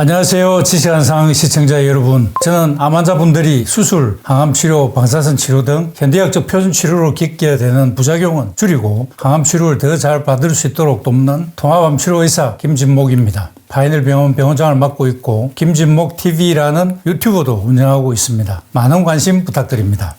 안녕하세요. 지식한상 시청자 여러분. 저는 암 환자분들이 수술, 항암 치료, 방사선 치료 등 현대약적 표준 치료로 겪게 되는 부작용은 줄이고 항암 치료를 더 잘 받을 수 있도록 돕는 통합암 치료 의사 김진목입니다. 파이널 병원 병원장을 맡고 있고 김진목 TV라는 유튜브도 운영하고 있습니다. 많은 관심 부탁드립니다.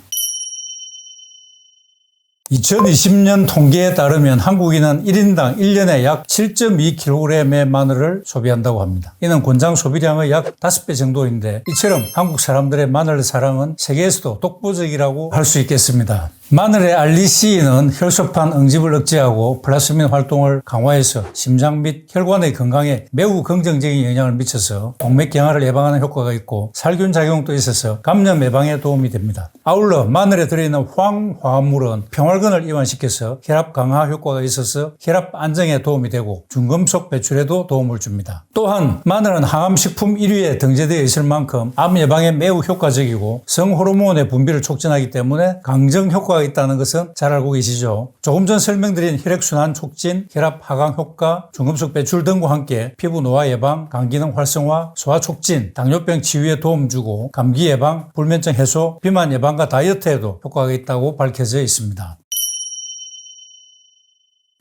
2020년 통계에 따르면 한국인은 1인당 1년에 약 7.2kg의 마늘을 소비한다고 합니다. 이는 권장 소비량의 약 5배 정도인데 이처럼 한국 사람들의 마늘 사랑은 세계에서도 독보적이라고 할 수 있겠습니다. 마늘의 알리시인은 혈소판 응집을 억제하고 플라스민 활동을 강화해서 심장 및 혈관의 건강에 매우 긍정적인 영향을 미쳐서 동맥 경화를 예방하는 효과가 있고 살균 작용도 있어서 감염 예방에 도움이 됩니다. 아울러 마늘에 들어있는 황화물은 평활근을 이완시켜서 혈압 강화 효과가 있어서 혈압 안정에 도움이 되고 중금속 배출에도 도움을 줍니다. 또한 마늘은 항암식품 1위에 등재되어 있을 만큼 암 예방에 매우 효과적이고 성호르몬의 분비를 촉진하기 때문에 강정 효과 가 있다는 것은 잘 알고 계시죠. 조금 전 설명드린 혈액순환 촉진, 혈압 하강 효과, 중금속 배출 등과 함께 피부 노화 예방, 간기능 활성화, 소화 촉진, 당뇨병 치유에 도움 주고 감기 예방, 불면증 해소, 비만 예방과 다이어트에도 효과가 있다고 밝혀져 있습니다.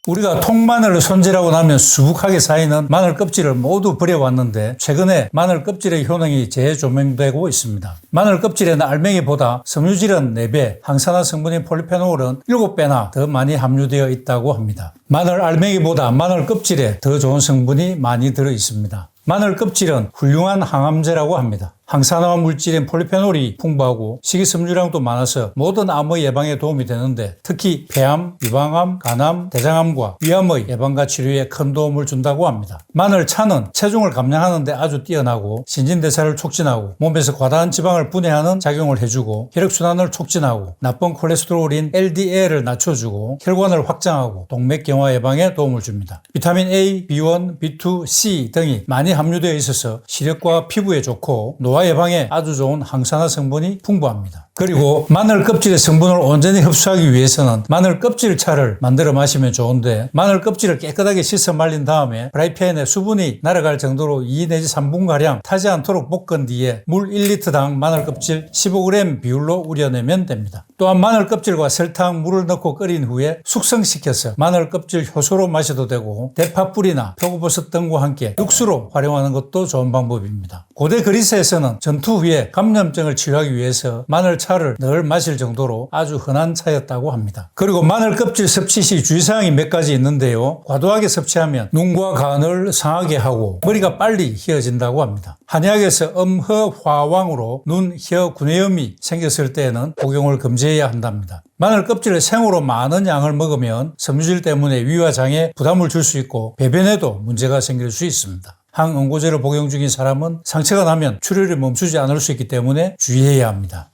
우리가 통마늘을 손질하고 나면 수북하게 쌓이는 마늘 껍질을 모두 버려왔는데 최근에 마늘 껍질의 효능이 재조명되고 있습니다. 마늘 껍질에는 알맹이보다 섬유질은 4배, 항산화 성분인 폴리페놀은 7배나 더 많이 함유되어 있다고 합니다. 마늘 알맹이보다 마늘 껍질에 더 좋은 성분이 많이 들어 있습니다. 마늘 껍질은 훌륭한 항암제라고 합니다. 항산화 물질인 폴리페놀이 풍부하고 식이섬유량도 많아서 모든 암의 예방에 도움이 되는데 특히 폐암, 유방암, 간암, 대장암과 위암의 예방과 치료에 큰 도움을 준다고 합니다. 마늘 차는 체중을 감량하는 데 아주 뛰어나고 신진대사를 촉진하고 몸에서 과다한 지방을 분해하는 작용을 해주고 혈액순환을 촉진하고 나쁜 콜레스테롤인 LDL을 낮춰주고 혈관을 확장하고 동맥경화 예방에 도움을 줍니다. 비타민 A, B1, B2, C 등이 많이 함유되어 있어서 시력과 피부에 좋고 노화 예방에 아주 좋은 항산화 성분이 풍부합니다. 그리고 마늘 껍질의 성분을 온전히 흡수하기 위해서는 마늘 껍질 차를 만들어 마시면 좋은데 마늘 껍질을 깨끗하게 씻어 말린 다음에 프라이팬에 수분이 날아갈 정도로 2 내지 3분가량 타지 않도록 볶은 뒤에 물 1리터당 마늘 껍질 15g 비율로 우려내면 됩니다. 또한 마늘 껍질과 설탕, 물을 넣고 끓인 후에 숙성시켜서 마늘 껍질 효소로 마셔도 되고 대파 뿌리나 표고버섯 등과 함께 육수로 활용하는 것도 좋은 방법입니다. 고대 그리스에서는 전투 후에 감염증을 치료하기 위해서 마늘 차를 늘 마실 정도로 아주 흔한 차였다고 합니다. 그리고 마늘 껍질 섭취 시 주의사항이 몇 가지 있는데요. 과도하게 섭취하면 눈과 간을 상하게 하고 머리가 빨리 휘어진다고 합니다. 한의학에서 음허화왕으로 눈, 혀, 구내염이 생겼을 때에는 복용을 금지해야 한답니다. 마늘 껍질을 생으로 많은 양을 먹으면 섬유질 때문에 위와 장에 부담을 줄 수 있고 배변에도 문제가 생길 수 있습니다. 항응고제를 복용 중인 사람은 상처가 나면 출혈이 멈추지 않을 수 있기 때문에 주의해야 합니다.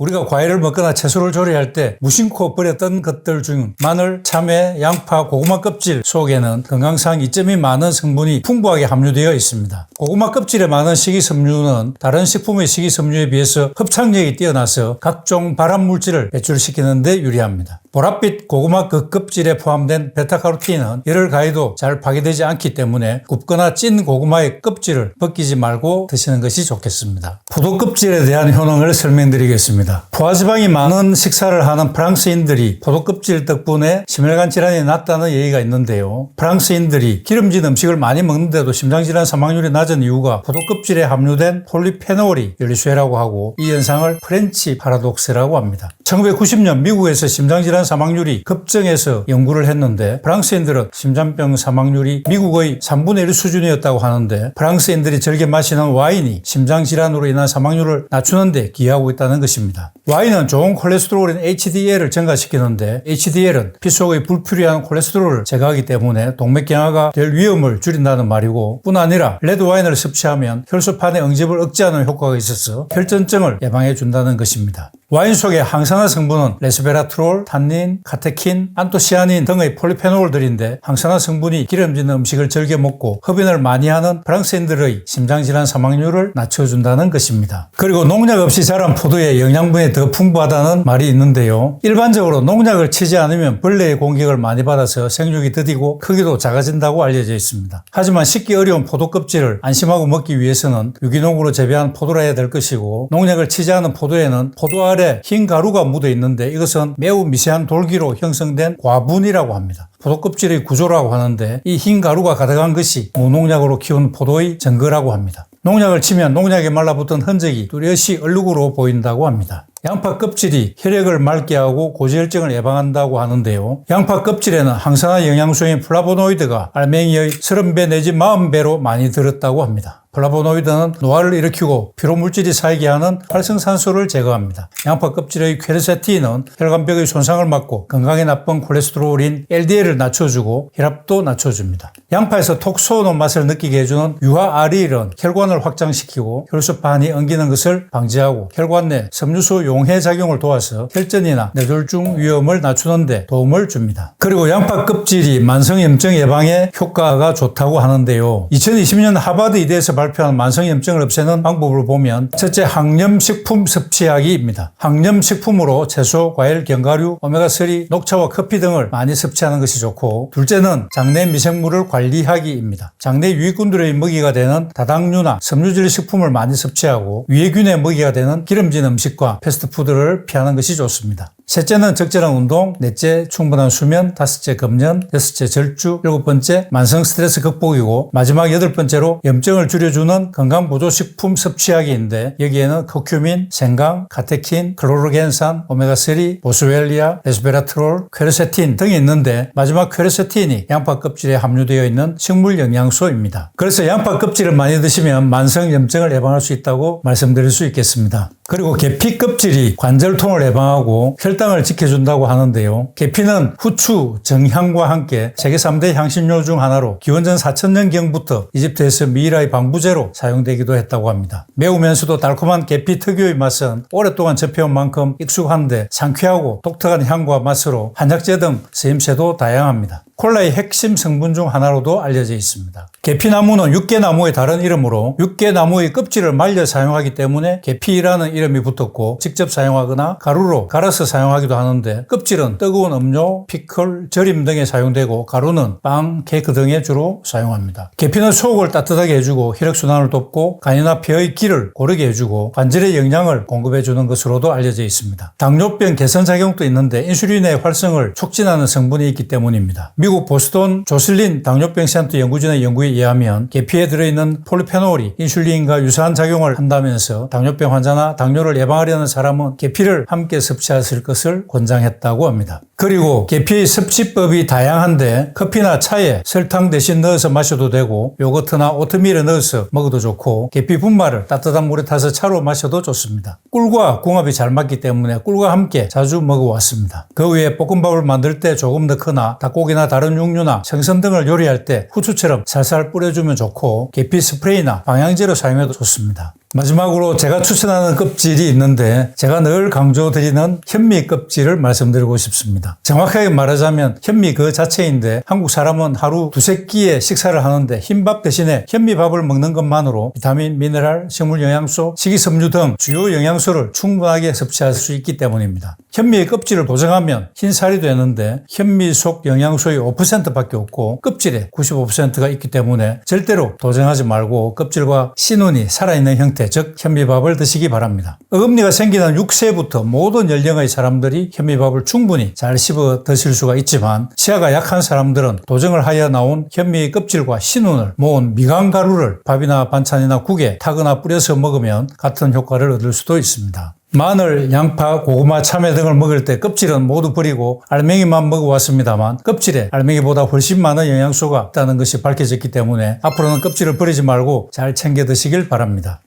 우리가 과일을 먹거나 채소를 조리할 때 무심코 버렸던 것들 중 마늘, 참외, 양파, 고구마 껍질 속에는 건강상 이점이 많은 성분이 풍부하게 함유되어 있습니다. 고구마 껍질에 많은 식이섬유는 다른 식품의 식이섬유에 비해서 흡착력이 뛰어나서 각종 발암 물질을 배출시키는 데 유리합니다. 보랏빛 고구마 그 껍질에 포함된 베타카로틴은 열을 가해도 잘 파괴되지 않기 때문에 굽거나 찐 고구마의 껍질을 벗기지 말고 드시는 것이 좋겠습니다. 포도 껍질에 대한 효능을 설명드리겠습니다. 포화지방이 많은 식사를 하는 프랑스인들이 포도 껍질 덕분에 심혈관 질환이 낫다는 얘기가 있는데요. 프랑스인들이 기름진 음식을 많이 먹는데도 심장질환 사망률이 낮은 이유가 포도 껍질에 함유된 폴리페놀이 열쇠라고 하고 이 현상을 프렌치 파라독스라고 합니다. 1990년 미국에서 심장질환 사망률이 급증해서 연구를 했는데 프랑스인들은 심장병 사망률이 미국의 3분의 1 수준이었다고 하는데 프랑스인들이 즐겨 마시는 와인이 심장질환으로 인한 사망률을 낮추는데 기여하고 있다는 것입니다. 와인은 좋은 콜레스테롤인 HDL을 증가시키는데 HDL은 피 속의 불필요한 콜레스테롤을 제거하기 때문에 동맥경화가 될 위험을 줄인다는 말이고 뿐 아니라 레드 와인을 섭취하면 혈소판의 응집을 억제하는 효과가 있어서 혈전증을 예방해 준다는 것입니다. 와인 속의 항산화 성분은 레스베라트롤, 탄닌, 카테킨, 안토시아닌 등의 폴리페놀들인데 항산화 성분이 기름진 음식을 즐겨 먹고 흡연을 많이 하는 프랑스인들의 심장질환 사망률을 낮춰준다는 것입니다. 그리고 농약 없이 자란 포도에 영양분이 더 풍부하다는 말이 있는데요. 일반적으로 농약을 치지 않으면 벌레의 공격을 많이 받아서 생육이 더디고 크기도 작아진다고 알려져 있습니다. 하지만 씻기 어려운 포도 껍질을 안심하고 먹기 위해서는 유기농으로 재배한 포도라 해야 될 것이고 농약을 치지 않은 포도에는 포도 아래 흰 가루가 묻어 있는데 이것은 매우 미세한 돌기로 형성된 과분이라고 합니다. 포도 껍질의 구조라고 하는데 이 흰 가루가 가득한 것이 무농약으로 키운 포도의 증거라고 합니다. 농약을 치면 농약에 말라붙은 흔적이 뚜렷이 얼룩으로 보인다고 합니다. 양파 껍질이 혈액을 맑게 하고 고지혈증을 예방한다고 하는데요. 양파 껍질에는 항산화 영양소인 플라보노이드가 알맹이의 30배 내지 40배로 많이 들었다고 합니다. 플라보노이드는 노화를 일으키고 피로물질이 쌓이게 하는 활성산소를 제거합니다. 양파 껍질의 퀘르세틴은 혈관벽의 손상을 막고 건강에 나쁜 콜레스테롤인 LDL을 낮춰주고 혈압도 낮춰줍니다. 양파에서 톡 쏘는 맛을 느끼게 해주는 유화아리일은 혈관을 확장시키고 혈소판이 엉기는 것을 방지하고 혈관 내 섬유소 용해 작용을 도와서 혈전이나 뇌졸중 위험을 낮추는데 도움을 줍니다. 그리고 양파 껍질이 만성염증 예방에 효과가 좋다고 하는데요. 2020년 하버드 의대에서 발표한 만성염증을 없애는 방법을 보면 첫째 항염식품 섭취하기입니다. 항염식품으로 채소, 과일, 견과류, 오메가3, 녹차와 커피 등을 많이 섭취하는 것이 좋고 둘째는 장내 미생물을 관리하기입니다. 장내 유익균들의 먹이가 되는 다당류나 섬유질 식품을 많이 섭취하고 유해균의 먹이가 되는 기름진 음식과 패스트푸드를 피하는 것이 좋습니다. 셋째는 적절한 운동, 넷째 충분한 수면, 다섯째 금연, 여섯째 절주, 일곱 번째 만성 스트레스 극복이고 마지막 여덟 번째로 염증을 줄여주는 건강 보조 식품 섭취하기인데 여기에는 커큐민, 생강, 카테킨, 클로로겐산, 오메가3, 보스웰리아, 레스베라트롤, 퀘르세틴 등이 있는데 마지막 퀘르세틴이 양파 껍질에 함유되어 있는 식물 영양소입니다. 그래서 양파 껍질을 많이 드시면 만성 염증을 예방할 수 있다고 말씀드릴 수 있겠습니다. 그리고 계피 껍질이 관절통을 예방하고 혈 당을 지켜준다고 하는데요. 계피는 후추, 정향과 함께 세계 3대 향신료 중 하나로 기원전 4000년경부터 이집트에서 미이라의 방부제로 사용되기도 했다고 합니다. 매우면서도 달콤한 계피 특유의 맛은 오랫동안 접해온 만큼 익숙한데 상쾌하고 독특한 향과 맛으로 한약재 등 쓰임새도 다양합니다. 콜라의 핵심 성분 중 하나로도 알려져 있습니다. 계피나무는 육개나무의 다른 이름으로 육개나무의 껍질을 말려 사용하기 때문에 계피라는 이름이 붙었고 직접 사용하거나 가루로 갈아서 사용하기도 하는데 껍질은 뜨거운 음료, 피클, 절임 등에 사용되고 가루는 빵, 케이크 등에 주로 사용합니다. 계피는 속을 따뜻하게 해주고 혈액순환을 돕고 간이나 폐의 기를 고르게 해주고 관절의 영양을 공급해주는 것으로도 알려져 있습니다. 당뇨병 개선 작용도 있는데 인슐린의 활성을 촉진하는 성분이 있기 때문입니다. 미국 보스턴 조슬린 당뇨병 센터 연구진의 연구에 의하면 계피에 들어있는 폴리페놀이 인슐린과 유사한 작용을 한다면서 당뇨병 환자나 당뇨를 예방하려는 사람은 계피를 함께 섭취하실 것을 권장했다고 합니다. 그리고 계피의 섭취법이 다양한데 커피나 차에 설탕 대신 넣어서 마셔도 되고 요거트나 오트밀에 넣어서 먹어도 좋고 계피 분말을 따뜻한 물에 타서 차로 마셔도 좋습니다. 꿀과 궁합이 잘 맞기 때문에 꿀과 함께 자주 먹어왔습니다. 그 외에 볶음밥을 만들 때 조금 넣거나 닭고기나 다른 육류나 생선 등을 요리할 때 후추처럼 살살 뿌려주면 좋고 계피 스프레이나 방향제로 사용해도 좋습니다. 마지막으로 제가 추천하는 껍질이 있는데 제가 늘 강조드리는 현미 껍질을 말씀드리고 싶습니다. 정확하게 말하자면 현미 그 자체인데 한국 사람은 하루 두세 끼의 식사를 하는데 흰밥 대신에 현미밥을 먹는 것만으로 비타민, 미네랄, 식물 영양소, 식이섬유 등 주요 영양소를 충분하게 섭취할 수 있기 때문입니다. 현미의 껍질을 도정하면 흰살이 되는데 현미 속 영양소의 5%밖에 없고 껍질에 95%가 있기 때문에 절대로 도정하지 말고 껍질과 씨눈이 살아있는 형태 즉 현미밥을 드시기 바랍니다. 어금니가 생기는 6세부터 모든 연령의 사람들이 현미밥을 충분히 잘 씹어 드실 수가 있지만 시야가 약한 사람들은 도정을 하여 나온 현미의 껍질과 씨눈을 모은 미간 가루를 밥이나 반찬이나 국에 타거나 뿌려서 먹으면 같은 효과를 얻을 수도 있습니다. 마늘, 양파, 고구마, 참외 등을 먹을 때 껍질은 모두 버리고 알맹이만 먹어왔습니다만 껍질에 알맹이보다 훨씬 많은 영양소가 있다는 것이 밝혀졌기 때문에 앞으로는 껍질을 버리지 말고 잘 챙겨 드시길 바랍니다.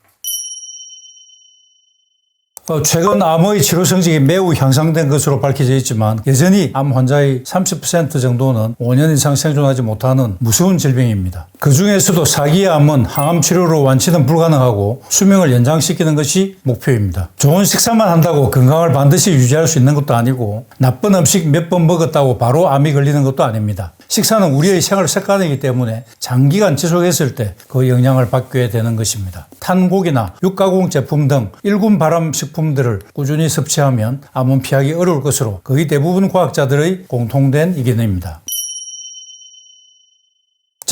어, 최근 암의 치료 성적이 매우 향상된 것으로 밝혀져 있지만 여전히 암 환자의 30% 정도는 5년 이상 생존하지 못하는 무서운 질병입니다. 그 중에서도 사기 암은 항암 치료로 완치는 불가능하고 수명을 연장시키는 것이 목표입니다. 좋은 식사만 한다고 건강을 반드시 유지할 수 있는 것도 아니고 나쁜 음식 몇 번 먹었다고 바로 암이 걸리는 것도 아닙니다. 식사는 우리의 생활 습관이기 때문에 장기간 지속했을 때 그 영향을 받게 되는 것입니다. 탄고기나 육가공 제품 등 일군 발암 식품들을 꾸준히 섭취하면 암은 피하기 어려울 것으로 거의 대부분 과학자들의 공통된 의견입니다.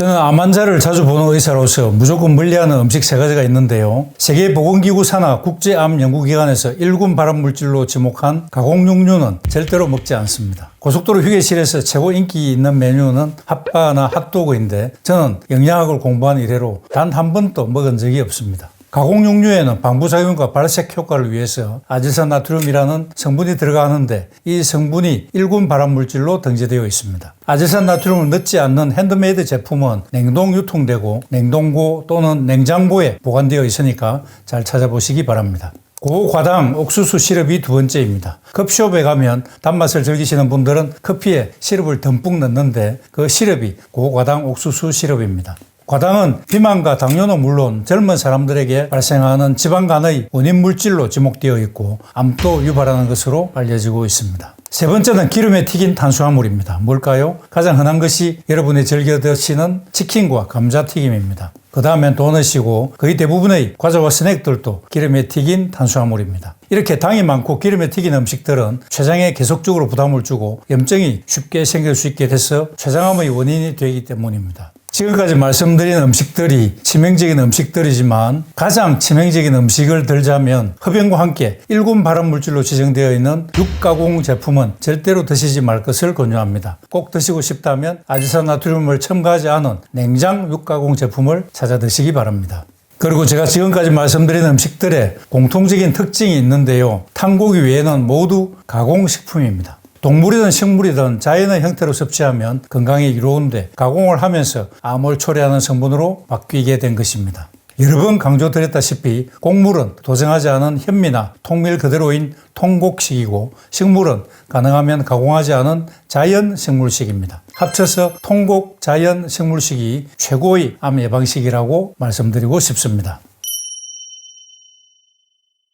저는 암 환자를 자주 보는 의사로서 무조건 멀리하는 음식 세 가지가 있는데요. 세계보건기구 산하 국제암연구기관에서 1군 발암물질로 지목한 가공육류는 절대로 먹지 않습니다. 고속도로 휴게실에서 최고 인기 있는 메뉴는 핫바나 핫도그인데 저는 영양학을 공부한 이래로 단 한 번도 먹은 적이 없습니다. 가공육류에는 방부작용과 발색 효과를 위해서 아질산 나트륨이라는 성분이 들어가는데 이 성분이 1군 발암물질로 등재되어 있습니다. 아질산 나트륨을 넣지 않는 핸드메이드 제품은 냉동 유통되고 냉동고 또는 냉장고에 보관되어 있으니까 잘 찾아보시기 바랍니다. 고과당 옥수수 시럽이 두 번째입니다. 커피숍에 가면 단맛을 즐기시는 분들은 커피에 시럽을 듬뿍 넣는데 그 시럽이 고과당 옥수수 시럽입니다. 과당은 비만과 당뇨는 물론 젊은 사람들에게 발생하는 지방간의 원인 물질로 지목되어 있고 암도 유발하는 것으로 알려지고 있습니다. 세 번째는 기름에 튀긴 탄수화물입니다. 뭘까요? 가장 흔한 것이 여러분이 즐겨 드시는 치킨과 감자튀김입니다. 그 다음엔 도넛이고 거의 대부분의 과자와 스낵들도 기름에 튀긴 탄수화물입니다. 이렇게 당이 많고 기름에 튀긴 음식들은 췌장에 계속적으로 부담을 주고 염증이 쉽게 생길 수 있게 돼서 췌장암의 원인이 되기 때문입니다. 지금까지 말씀드린 음식들이 치명적인 음식들이지만 가장 치명적인 음식을 들자면 흡연과 함께 1군 발암물질로 지정되어 있는 육가공 제품은 절대로 드시지 말 것을 권유합니다. 꼭 드시고 싶다면 아지산나트륨을 첨가하지 않은 냉장 육가공 제품을 찾아 드시기 바랍니다. 그리고 제가 지금까지 말씀드린 음식들의 공통적인 특징이 있는데요. 탄고기 외에는 모두 가공식품입니다. 동물이든 식물이든 자연의 형태로 섭취하면 건강에 이로운데 가공을 하면서 암을 초래하는 성분으로 바뀌게 된 것입니다. 여러 번 강조드렸다시피 곡물은 도정하지 않은 현미나 통밀 그대로인 통곡식이고 식물은 가능하면 가공하지 않은 자연 식물식입니다. 합쳐서 통곡 자연 식물식이 최고의 암 예방식이라고 말씀드리고 싶습니다.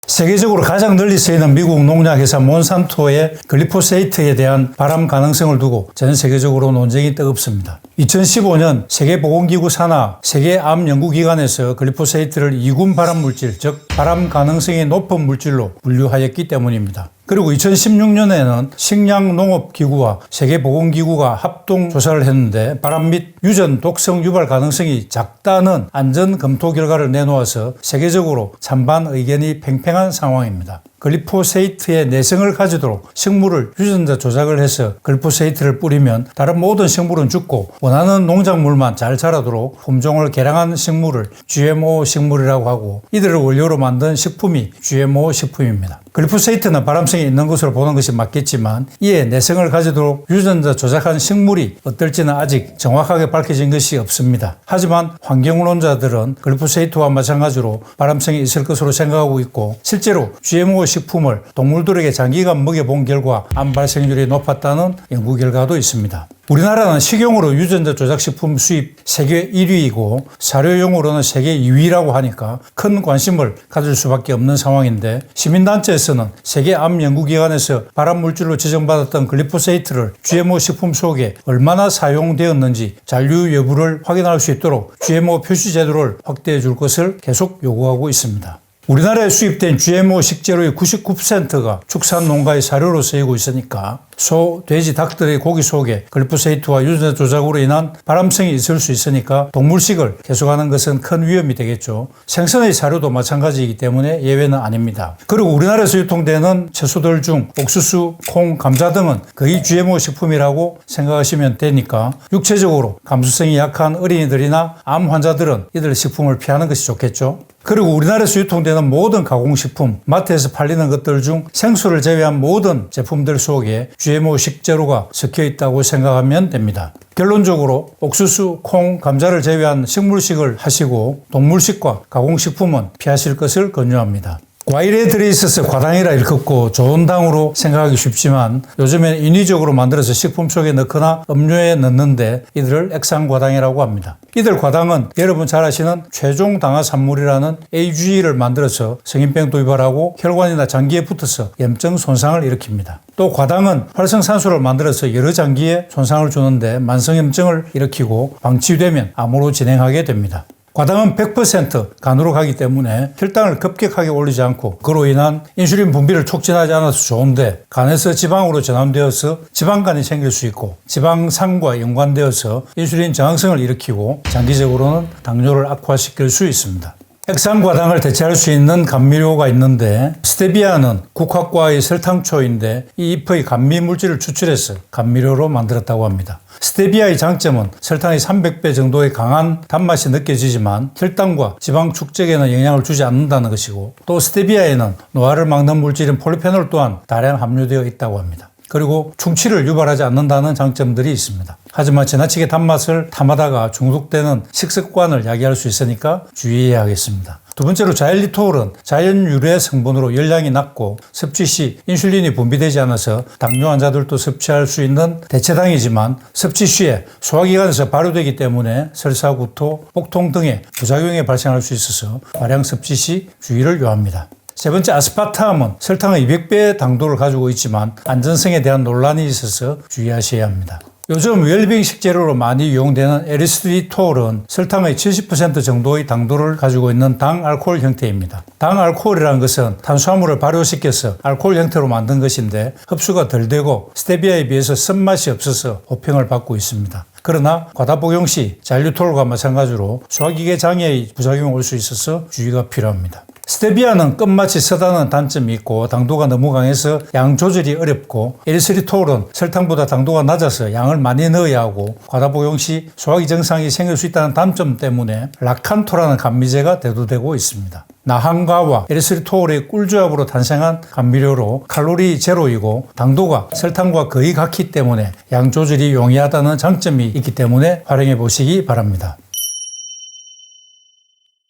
세계적으로 가장 널리 쓰이는 미국 농약회사 몬산토의 글리포세이트에 대한 발암 가능성을 두고 전 세계적으로 논쟁이 뜨겁습니다. 2015년 세계보건기구 산하 세계암연구기관에서 글리포세이트를 이군 발암 물질, 즉 발암 가능성이 높은 물질로 분류하였기 때문입니다. 그리고 2016년에는 식량농업기구와 세계보건기구가 합동 조사를 했는데 발암 및 유전 독성 유발 가능성이 작다는 안전 검토 결과를 내놓아서 세계적으로 찬반 의견이 팽팽한 상황입니다. 글리포세이트의 내성을 가지도록 식물을 유전자 조작을 해서 글리포세이트를 뿌리면 다른 모든 식물은 죽고 원하는 농작물만 잘 자라도록 품종을 개량한 식물을 GMO 식물이라고 하고 이들을 원료로 만든 식품이 GMO 식품입니다. 글리포세이트는 발암성이 있는 것으로 보는 것이 맞겠지만 이에 내성을 가지도록 유전자 조작한 식물이 어떨지는 아직 정확하게 밝혀진 것이 없습니다. 하지만 환경론자들은 글리포세이트와 마찬가지로 발암성이 있을 것으로 생각하고 있고 실제로 GMO 식품을 동물들에게 장기간 먹여본 결과 암 발생률이 높았다는 연구 결과도 있습니다. 우리나라는 식용으로 유전자 조작식품 수입 세계 1위이고 사료용으로는 세계 2위라고 하니까 큰 관심을 가질 수밖에 없는 상황인데 시민단체에서는 세계암연구기관에서 발암물질로 지정받았던 글리포세이트를 GMO 식품 속에 얼마나 사용되었는지 잔류 여부를 확인할 수 있도록 GMO 표시 제도를 확대해 줄 것을 계속 요구하고 있습니다. 우리나라에 수입된 GMO 식재료의 99%가 축산 농가의 사료로 쓰이고 있으니까 소, 돼지, 닭들의 고기 속에 글리포세이트와 유전자 조작으로 인한 발암성이 있을 수 있으니까 동물식을 계속하는 것은 큰 위험이 되겠죠. 생선의 사료도 마찬가지이기 때문에 예외는 아닙니다. 그리고 우리나라에서 유통되는 채소들 중 옥수수, 콩, 감자 등은 거의 GMO 식품이라고 생각하시면 되니까 육체적으로 감수성이 약한 어린이들이나 암 환자들은 이들 식품을 피하는 것이 좋겠죠. 그리고 우리나라에서 유통되는 모든 가공식품, 마트에서 팔리는 것들 중 생수를 제외한 모든 제품들 속에 GMO 식재료가 섞여 있다고 생각하면 됩니다. 결론적으로 옥수수, 콩, 감자를 제외한 식물식을 하시고 동물식과 가공식품은 피하실 것을 권유합니다. 과일에 들어있어서 과당이라 일컫고 좋은 당으로 생각하기 쉽지만 요즘엔 인위적으로 만들어서 식품 속에 넣거나 음료에 넣는데 이들을 액상과당이라고 합니다. 이들 과당은 여러분 잘 아시는 최종 당화 산물이라는 AGE를 만들어서 성인병 도입하라고 혈관이나 장기에 붙어서 염증 손상을 일으킵니다. 또 과당은 활성산소를 만들어서 여러 장기에 손상을 주는데 만성염증을 일으키고 방치되면 암으로 진행하게 됩니다. 과당은 100% 간으로 가기 때문에 혈당을 급격하게 올리지 않고 그로 인한 인슐린 분비를 촉진하지 않아서 좋은데 간에서 지방으로 전환되어서 지방간이 생길 수 있고 지방산과 연관되어서 인슐린 저항성을 일으키고 장기적으로는 당뇨를 악화시킬 수 있습니다. 액상과당을 대체할 수 있는 감미료가 있는데 스테비아는 국화과의 설탕초인데 이 잎의 감미 물질을 추출해서 감미료로 만들었다고 합니다. 스테비아의 장점은 설탕이 300배 정도의 강한 단맛이 느껴지지만 혈당과 지방 축적에는 영향을 주지 않는다는 것이고 또 스테비아에는 노화를 막는 물질인 폴리페놀 또한 다량 함유되어 있다고 합니다. 그리고 충치를 유발하지 않는다는 장점들이 있습니다. 하지만 지나치게 단맛을 탐하다가 중독되는 식습관을 야기할 수 있으니까 주의해야 하겠습니다. 두 번째로 자일리톨은 자연 유래 성분으로 열량이 낮고 섭취 시 인슐린이 분비되지 않아서 당뇨 환자들도 섭취할 수 있는 대체당이지만 섭취 시에 소화기관에서 발효되기 때문에 설사, 구토, 복통 등의 부작용이 발생할 수 있어서 과량 섭취 시 주의를 요합니다. 세 번째 아스파탐은 설탕의 200배 당도를 가지고 있지만 안전성에 대한 논란이 있어서 주의하셔야 합니다. 요즘 웰빙 식재료로 많이 이용되는 에리스리톨은 설탕의 70% 정도의 당도를 가지고 있는 당 알코올 형태입니다. 당 알코올이라는 것은 탄수화물을 발효시켜서 알코올 형태로 만든 것인데 흡수가 덜 되고 스테비아에 비해서 쓴맛이 없어서 호평을 받고 있습니다. 그러나 과다 복용 시 잔류톨과 마찬가지로 소화기계 장애의 부작용이 올 수 있어서 주의가 필요합니다. 스테비아는 끝맛이 쓰다는 단점이 있고 당도가 너무 강해서 양 조절이 어렵고 에리스리톨은 설탕보다 당도가 낮아서 양을 많이 넣어야 하고 과다 복용 시 소화기 증상이 생길 수 있다는 단점 때문에 라칸토라는 감미제가 대두되고 있습니다. 나한가와 에리스리톨의 꿀조합으로 탄생한 감미료로 칼로리 제로이고 당도가 설탕과 거의 같기 때문에 양 조절이 용이하다는 장점이 있기 때문에 활용해 보시기 바랍니다.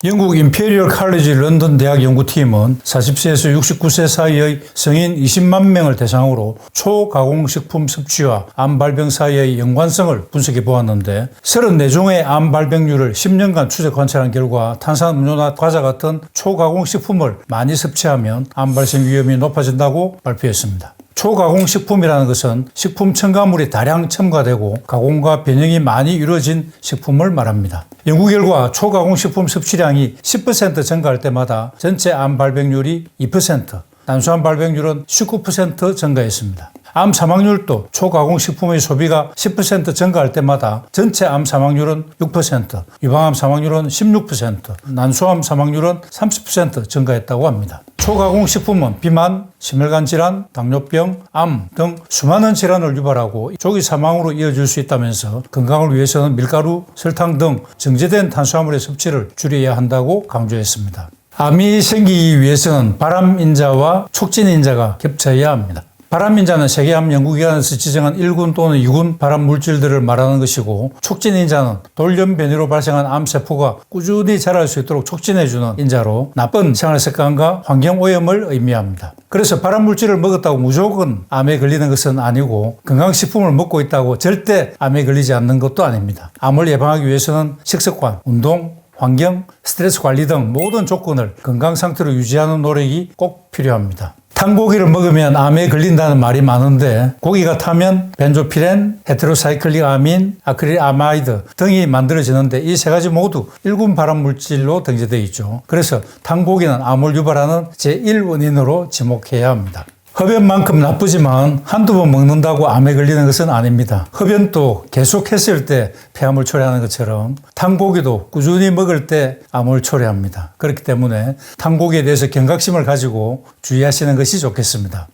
영국 임페리얼 칼리지 런던 대학 연구팀은 40세에서 69세 사이의 성인 20만 명을 대상으로 초가공식품 섭취와 암 발병 사이의 연관성을 분석해 보았는데 34종의 암 발병률을 10년간 추적 관찰한 결과 탄산음료나 과자 같은 초가공식품을 많이 섭취하면 암 발생 위험이 높아진다고 발표했습니다. 초가공식품이라는 것은 식품 첨가물이 다량 첨가되고 가공과 변형이 많이 이루어진 식품을 말합니다. 연구 결과 초가공식품 섭취량이 10% 증가할 때마다 전체 암 발병률이 2%, 단수암 발병률은 19% 증가했습니다. 암 사망률도 초가공 식품의 소비가 10% 증가할 때마다 전체 암 사망률은 6%, 유방암 사망률은 16%, 난소암 사망률은 30% 증가했다고 합니다. 초가공 식품은 비만, 심혈관 질환, 당뇨병, 암 등 수많은 질환을 유발하고 조기 사망으로 이어질 수 있다면서 건강을 위해서는 밀가루, 설탕 등 정제된 탄수화물의 섭취를 줄여야 한다고 강조했습니다. 암이 생기기 위해서는 발암 인자와 촉진 인자가 겹쳐야 합니다. 발암인자는 세계암 연구기관에서 지정한 1군 또는 2군 발암 물질들을 말하는 것이고 촉진인자는 돌연 변이로 발생한 암세포가 꾸준히 자랄 수 있도록 촉진해주는 인자로 나쁜 생활습관과 환경오염을 의미합니다. 그래서 발암 물질을 먹었다고 무조건 암에 걸리는 것은 아니고 건강식품을 먹고 있다고 절대 암에 걸리지 않는 것도 아닙니다. 암을 예방하기 위해서는 식습관, 운동, 환경, 스트레스 관리 등 모든 조건을 건강 상태로 유지하는 노력이 꼭 필요합니다. 탄 고기를 먹으면 암에 걸린다는 말이 많은데 고기가 타면 벤조피렌, 헤테로사이클릭 아민, 아크릴 아마이드 등이 만들어지는데 이 세 가지 모두 1군 발암 물질로 등재되어 있죠. 그래서 탄 고기는 암을 유발하는 제1 원인으로 지목해야 합니다. 흡연만큼 나쁘지만 한두 번 먹는다고 암에 걸리는 것은 아닙니다. 흡연도 계속 했을 때 폐암을 초래하는 것처럼 탄고기도 꾸준히 먹을 때 암을 초래합니다. 그렇기 때문에 탄고기에 대해서 경각심을 가지고 주의하시는 것이 좋겠습니다.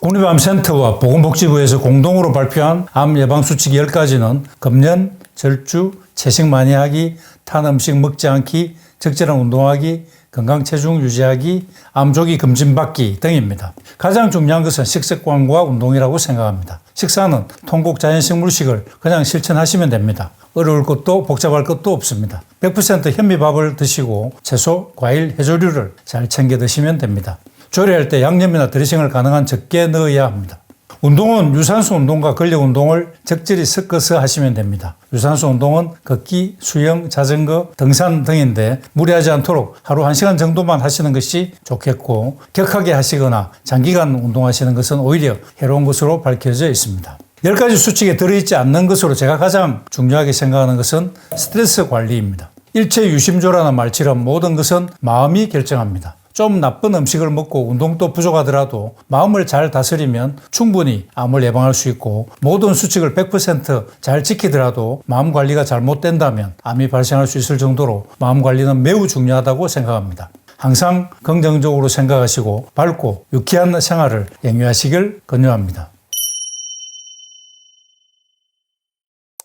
국립암센터와 보건복지부에서 공동으로 발표한 암 예방수칙 10가지는 금연, 절주, 채식 많이 하기, 탄 음식 먹지 않기, 적절한 운동하기, 건강 체중 유지하기, 암조기 검진받기 등입니다. 가장 중요한 것은 식습관과 운동이라고 생각합니다. 식사는 통곡 자연식물식을 그냥 실천하시면 됩니다. 어려울 것도 복잡할 것도 없습니다. 100% 현미밥을 드시고 채소, 과일, 해조류를 잘 챙겨 드시면 됩니다. 조리할 때 양념이나 드레싱을 가능한 적게 넣어야 합니다. 운동은 유산소 운동과 근력 운동을 적절히 섞어서 하시면 됩니다. 유산소 운동은 걷기, 수영, 자전거, 등산 등인데 무리하지 않도록 하루 1시간 정도만 하시는 것이 좋겠고 격하게 하시거나 장기간 운동하시는 것은 오히려 해로운 것으로 밝혀져 있습니다. 10가지 수칙에 들어있지 않는 것으로 제가 가장 중요하게 생각하는 것은 스트레스 관리입니다. 일체 유심조라는 말처럼 모든 것은 마음이 결정합니다. 좀 나쁜 음식을 먹고 운동도 부족하더라도 마음을 잘 다스리면 충분히 암을 예방할 수 있고 모든 수칙을 100%잘 지키더라도 마음 관리가 잘못된다면 암이 발생할 수 있을 정도로 마음 관리는 매우 중요하다고 생각합니다. 항상 긍정적으로 생각하시고 밝고 유쾌한 생활을 영위하시길 권유합니다.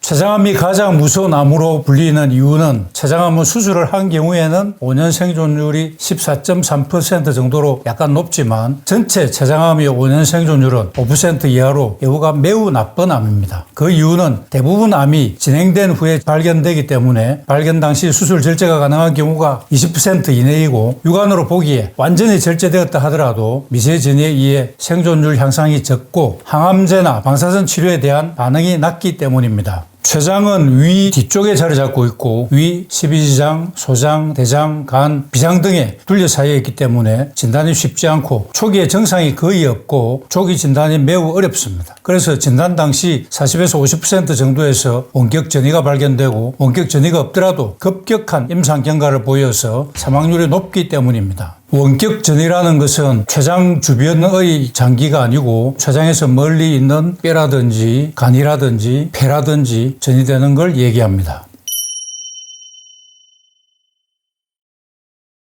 췌장암이 가장 무서운 암으로 불리는 이유는 췌장암은 수술을 한 경우에는 5년 생존율이 14.3% 정도로 약간 높지만 전체 췌장암의 5년 생존율은 5% 이하로 여부가 매우 나쁜 암입니다. 그 이유는 대부분 암이 진행된 후에 발견되기 때문에 발견 당시 수술 절제가 가능한 경우가 20% 이내이고 육안으로 보기에 완전히 절제되었다 하더라도 미세 진에 의해 생존율 향상이 적고 항암제나 방사선 치료에 대한 반응이 낮기 때문입니다. 췌장은 위 뒤쪽에 자리 잡고 있고 위, 십이지장, 소장, 대장, 간, 비장 등에 둘러싸여 있기 때문에 진단이 쉽지 않고 초기에 증상이 거의 없고 초기 진단이 매우 어렵습니다. 그래서 진단 당시 40에서 50% 정도에서 원격 전이가 발견되고 원격 전이가 없더라도 급격한 임상 경과를 보여서 사망률이 높기 때문입니다. 원격 전이라는 것은 췌장 주변의 장기가 아니고 췌장에서 멀리 있는 뼈라든지 간이라든지 폐라든지 전이 되는 걸 얘기합니다.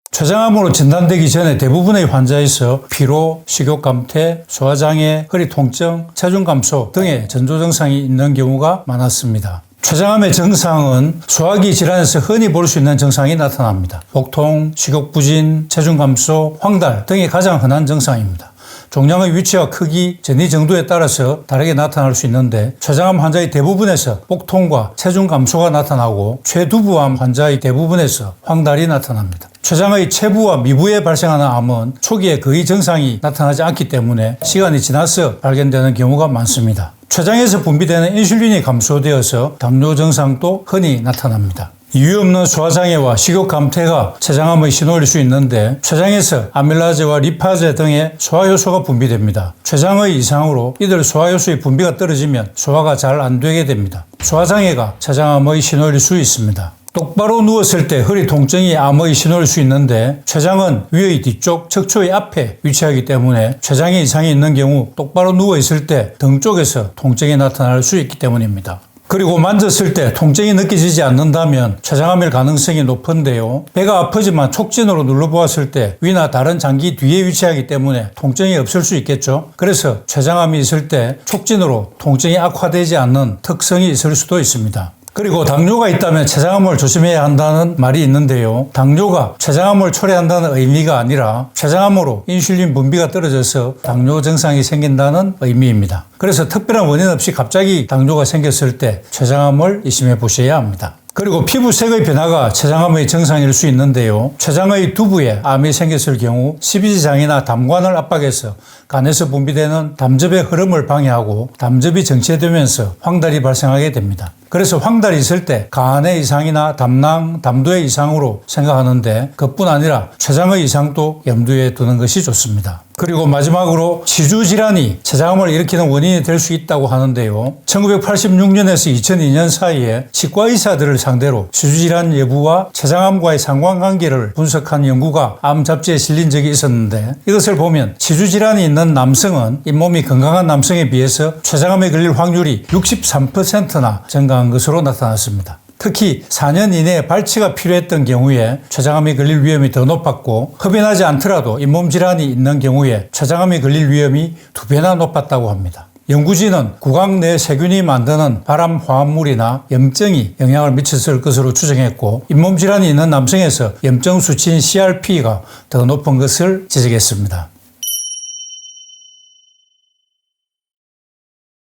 췌장암으로 진단되기 전에 대부분의 환자에서 피로, 식욕 감퇴, 소화장애, 허리 통증, 체중 감소 등의 전조 증상이 있는 경우가 많았습니다. 췌장암의 증상은 소화기 질환에서 흔히 볼 수 있는 증상이 나타납니다. 복통, 식욕 부진, 체중 감소, 황달 등이 가장 흔한 증상입니다. 종양의 위치와 크기, 전이 정도에 따라서 다르게 나타날 수 있는데 췌장암 환자의 대부분에서 복통과 체중 감소가 나타나고 최두부암 환자의 대부분에서 황달이 나타납니다. 췌장의 체부와 미부에 발생하는 암은 초기에 거의 증상이 나타나지 않기 때문에 시간이 지나서 발견되는 경우가 많습니다. 췌장에서 분비되는 인슐린이 감소되어서 당뇨 증상도 흔히 나타납니다. 이유 없는 소화장애와 식욕 감퇴가 췌장암의 신호일 수 있는데 췌장에서 아밀라제와 리파제 등의 소화효소가 분비됩니다. 췌장의 이상으로 이들 소화효소의 분비가 떨어지면 소화가 잘 안 되게 됩니다. 소화장애가 췌장암의 신호일 수 있습니다. 똑바로 누웠을 때 허리 통증이 암의 신호일 수 있는데 췌장은 위의 뒤쪽 척추의 앞에 위치하기 때문에 췌장에 이상이 있는 경우 똑바로 누워 있을 때 등 쪽에서 통증이 나타날 수 있기 때문입니다. 그리고 만졌을 때 통증이 느껴지지 않는다면 췌장암일 가능성이 높은데요. 배가 아프지만 촉진으로 눌러보았을 때 위나 다른 장기 뒤에 위치하기 때문에 통증이 없을 수 있겠죠. 그래서 췌장암이 있을 때 촉진으로 통증이 악화되지 않는 특성이 있을 수도 있습니다. 그리고 당뇨가 있다면 췌장암을 조심해야 한다는 말이 있는데요. 당뇨가 췌장암을 초래한다는 의미가 아니라 췌장암으로 인슐린 분비가 떨어져서 당뇨 증상이 생긴다는 의미입니다. 그래서 특별한 원인 없이 갑자기 당뇨가 생겼을 때 췌장암을 의심해 보셔야 합니다. 그리고 피부색의 변화가 췌장암의 증상일 수 있는데요. 췌장의 두부에 암이 생겼을 경우 십이지장이나 담관을 압박해서 간에서 분비되는 담즙의 흐름을 방해하고 담즙이 정체되면서 황달이 발생하게 됩니다. 그래서 황달이 있을 때 간의 이상이나 담낭, 담도의 이상으로 생각하는데 그뿐 아니라 췌장의 이상도 염두에 두는 것이 좋습니다. 그리고 마지막으로 치주 질환이 췌장암을 일으키는 원인이 될 수 있다고 하는데요. 1986년에서 2002년 사이에 치과 의사들을 상대로 치주 질환 여부와 췌장암과의 상관관계를 분석한 연구가 암 잡지에 실린 적이 있었는데 이것을 보면 치주 질환이 있는 남성은 잇몸이 건강한 남성에 비해서 췌장암에 걸릴 확률이 63%나 증가한 것으로 나타났습니다. 특히 4년 이내에 발치가 필요했던 경우에 췌장암이 걸릴 위험이 더 높았고 흡연하지 않더라도 잇몸 질환이 있는 경우에 췌장암이 걸릴 위험이 두 배나 높았다고 합니다. 연구진은 구강 내 세균이 만드는 발암 화합물이나 염증이 영향을 미쳤을 것으로 추정했고 잇몸 질환이 있는 남성에서 염증 수치인 CRP가 더 높은 것을 지적했습니다.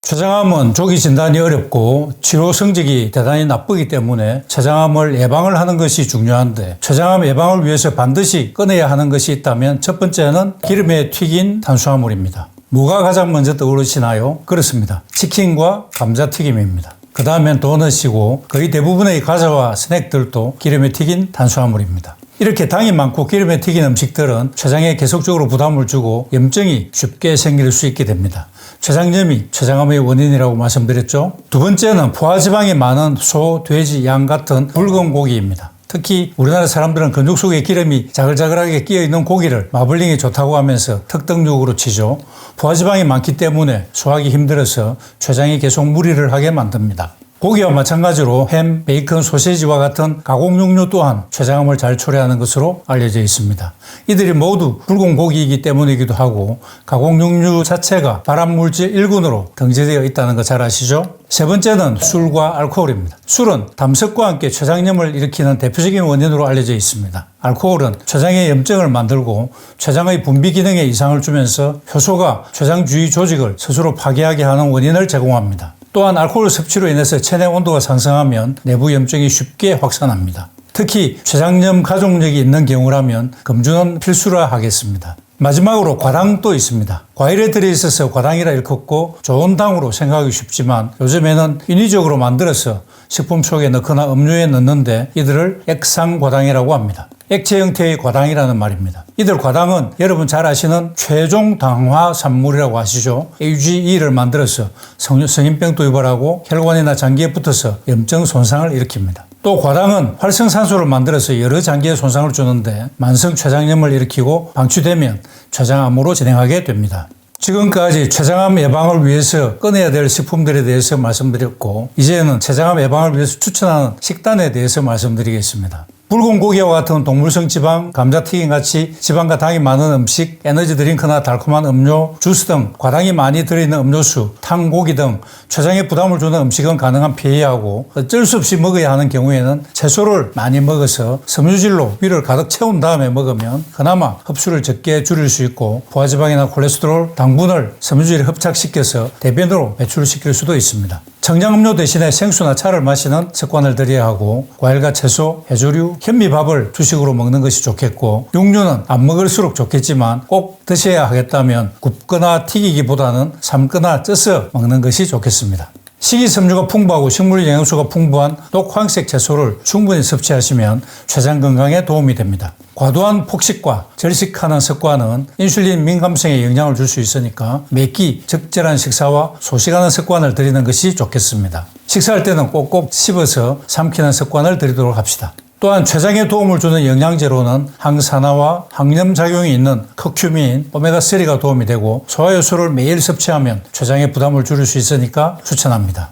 췌장암은 조기 진단이 어렵고 치료 성적이 대단히 나쁘기 때문에 췌장암을 예방을 하는 것이 중요한데 췌장암 예방을 위해서 반드시 꺼내야 하는 것이 있다면 첫 번째는 기름에 튀긴 탄수화물입니다. 뭐가 가장 먼저 떠오르시나요? 그렇습니다. 치킨과 감자튀김입니다. 그 다음엔 도넛이고 거의 대부분의 과자와 스낵들도 기름에 튀긴 탄수화물입니다. 이렇게 당이 많고 기름에 튀긴 음식들은 췌장에 계속적으로 부담을 주고 염증이 쉽게 생길 수 있게 됩니다. 췌장염이 췌장암의 원인이라고 말씀드렸죠. 두 번째는 포화지방이 많은 소, 돼지, 양 같은 붉은 고기입니다. 특히 우리나라 사람들은 건조 속에 기름이 자글자글하게 끼어 있는 고기를 마블링이 좋다고 하면서 특등육으로 치죠. 포화지방이 많기 때문에 소화하기 힘들어서 췌장이 계속 무리를 하게 만듭니다. 고기와 마찬가지로 햄, 베이컨, 소세지와 같은 가공육류 또한 췌장암을 잘 초래하는 것으로 알려져 있습니다. 이들이 모두 붉은 고기이기 때문이기도 하고 가공육류 자체가 발암물질 1군으로 등재되어 있다는 거 잘 아시죠? 세 번째는 술과 알코올입니다. 술은 담석과 함께 췌장염을 일으키는 대표적인 원인으로 알려져 있습니다. 알코올은 췌장의 염증을 만들고 췌장의 분비 기능에 이상을 주면서 효소가 췌장 주위 조직을 스스로 파괴하게 하는 원인을 제공합니다. 또한 알코올 섭취로 인해서 체내 온도가 상승하면 내부 염증이 쉽게 확산합니다. 특히 췌장염 가족력이 있는 경우라면 금주는 필수라 하겠습니다. 마지막으로 과당도 있습니다. 과일에 들어있어서 과당이라 일컫고 좋은 당으로 생각하기 쉽지만 요즘에는 인위적으로 만들어서 식품 속에 넣거나 음료에 넣는데 이들을 액상 과당이라고 합니다. 액체 형태의 과당이라는 말입니다. 이들 과당은 여러분 잘 아시는 최종 당화 산물이라고 아시죠? AGE를 만들어서 성인병도 유발하고 혈관이나 장기에 붙어서 염증 손상을 일으킵니다. 또 과당은 활성산소를 만들어서 여러 장기에 손상을 주는데 만성 췌장염을 일으키고 방치되면 췌장암으로 진행하게 됩니다. 지금까지 췌장암 예방을 위해서 꺼내야 될 식품들에 대해서 말씀드렸고 이제는 췌장암 예방을 위해서 추천하는 식단에 대해서 말씀드리겠습니다. 붉은 고기와 같은 동물성 지방, 감자튀김 같이 지방과 당이 많은 음식, 에너지 드링크나 달콤한 음료, 주스 등 과당이 많이 들어있는 음료수, 탕, 고기 등 췌장에 부담을 주는 음식은 가능한 피해야 하고 어쩔 수 없이 먹어야 하는 경우에는 채소를 많이 먹어서 섬유질로 위를 가득 채운 다음에 먹으면 그나마 흡수를 적게 줄일 수 있고 포화지방이나 콜레스테롤, 당분을 섬유질에 흡착시켜서 대변으로 배출시킬 수도 있습니다. 청량음료 대신에 생수나 차를 마시는 습관을 들여야 하고 과일과 채소, 해조류, 현미밥을 주식으로 먹는 것이 좋겠고 육류는 안 먹을수록 좋겠지만 꼭 드셔야 하겠다면 굽거나 튀기기보다는 삶거나 쪄서 먹는 것이 좋겠습니다. 식이섬유가 풍부하고 식물 영양소가 풍부한 녹황색 채소를 충분히 섭취하시면 췌장 건강에 도움이 됩니다. 과도한 폭식과 절식하는 습관은 인슐린 민감성에 영향을 줄 수 있으니까 매끼 적절한 식사와 소식하는 습관을 들이는 것이 좋겠습니다. 식사할 때는 꼭꼭 씹어서 삼키는 습관을 들이도록 합시다. 또한 췌장에 도움을 주는 영양제로는 항산화와 항염 작용이 있는 커큐민, 오메가3가 도움이 되고 소화효소를 매일 섭취하면 췌장의 부담을 줄일 수 있으니까 추천합니다.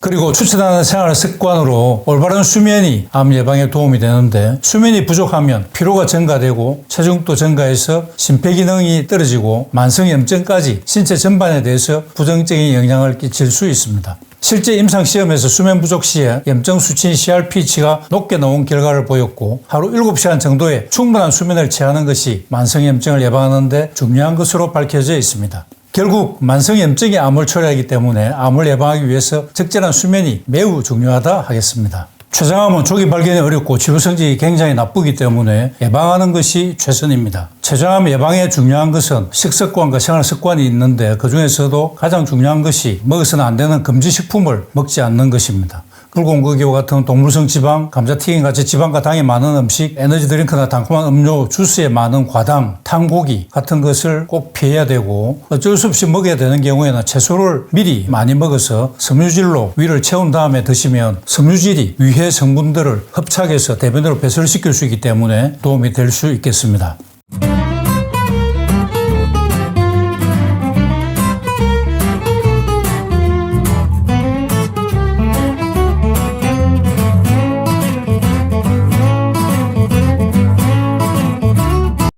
그리고 추천하는 생활 습관으로 올바른 수면이 암 예방에 도움이 되는데 수면이 부족하면 피로가 증가되고 체중도 증가해서 심폐 기능이 떨어지고 만성 염증까지 신체 전반에 대해서 부정적인 영향을 끼칠 수 있습니다. 실제 임상시험에서 수면 부족 시에 염증 수치 CRP치가 높게 나온 결과를 보였고 하루 7시간 정도의 충분한 수면을 취하는 것이 만성염증을 예방하는 데 중요한 것으로 밝혀져 있습니다. 결국 만성염증이 암을 초래하기 때문에 암을 예방하기 위해서 적절한 수면이 매우 중요하다 하겠습니다. 췌장암은 조기 발견이 어렵고 치료 성적이 굉장히 나쁘기 때문에 예방하는 것이 최선입니다. 췌장암 예방에 중요한 것은 식습관과 생활 습관이 있는데 그 중에서도 가장 중요한 것이 먹어서는 안 되는 금지 식품을 먹지 않는 것입니다. 고기와 같은 동물성 지방, 감자튀김 같이 지방과 당이 많은 음식, 에너지 드링크나 달콤한 음료, 주스에 많은 과당, 탕고기 같은 것을 꼭 피해야 되고 어쩔 수 없이 먹어야 되는 경우에는 채소를 미리 많이 먹어서 섬유질로 위를 채운 다음에 드시면 섬유질이 위해 성분들을 흡착해서 대변으로 배설시킬 수 있기 때문에 도움이 될 수 있겠습니다.